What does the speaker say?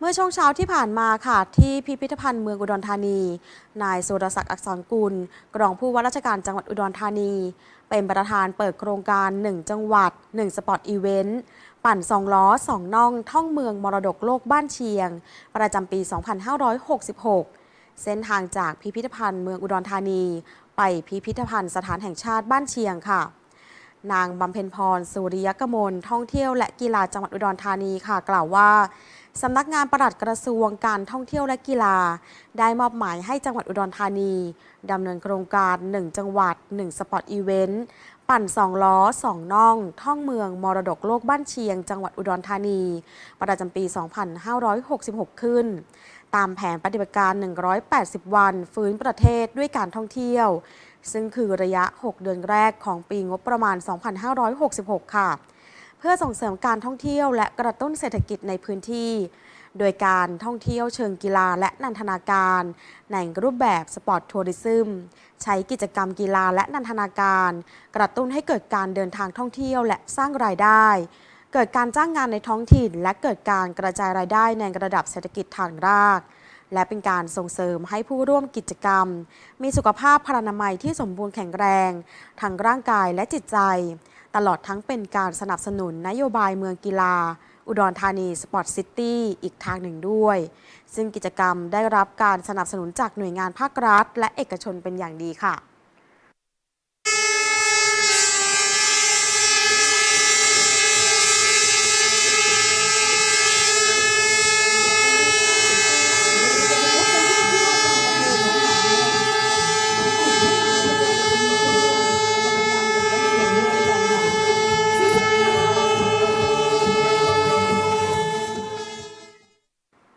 เมื่อช่วงเช้าที่ผ่านมาค่ะ ที่พิพิธภัณฑ์เมืองอุดรธานี นายสุรศักดิ์อักษรกุลกรองผู้ว่าราชการจังหวัดอุดรธานี เป็นประธานเปิดโครงการ 1 จังหวัด 1 สปอร์ตอีเวนต์ปั่น 2 ล้อ 2 น่อง ท่องเมืองมรดกโลกบ้านเชียง ประจำปี 2566 เส้นทางจากพิพิธภัณฑ์เมืองอุดรธานี ไปพิพิธภัณฑ์สถานแห่งชาติบ้านเชียงค่ะนางบำเพ็ญพรสุริยกมลท่องเที่ยวและกีฬาจังหวัดอุดรธานีค่ะ กล่าวว่า สำนักงานปลัดกระทรวงการท่องเที่ยวและกีฬา ได้มอบหมายให้จังหวัดอุดรธานีดำเนินโครงการ 1 จังหวัด 1 สปอร์ตอีเวนต์ ปั่น 2 ล้อ 2 น่อง ท่องเมือง มรดกโลกบ้านเชียง จังหวัดอุดรธานี ประจำปี 2566 ขึ้น ตามแผนปฏิบัติการ 180 วัน ฟื้นประเทศด้วยการท่องเที่ยว ซึ่งคือระยะ 6 เดือนแรกของปีงบประมาณ 2566 ค่ะ เพื่อส่งเสริมการท่องเที่ยวและกระตุ้นเศรษฐกิจในพื้นที่ โดยการท่องเที่ยวเชิงกีฬาและนันทนาการ ในรูปแบบสปอร์ตทัวริซึม ใช้กิจกรรมกีฬาและนันทนาการ กระตุ้นให้เกิดการเดินทางท่องเที่ยวและสร้างรายได้ เกิดการจ้างงานในท้องถิ่น และเกิดการกระจายรายได้ในระดับเศรษฐกิจฐานรากและเป็นการส่งเสริมให้ผู้ร่วมกิจกรรม มีสุขภาพพลานามัยที่สมบูรณ์แข็งแรง ทั้งร่างกายและจิตใจ ตลอดทั้งเป็นการสนับสนุนนโยบายเมืองกีฬา อุดรธานีสปอร์ตซิตี้อีกทางหนึ่งด้วย ซึ่งกิจกรรมได้รับการสนับสนุนจากหน่วยงานภาครัฐ และเอกชนเป็นอย่างดีค่ะ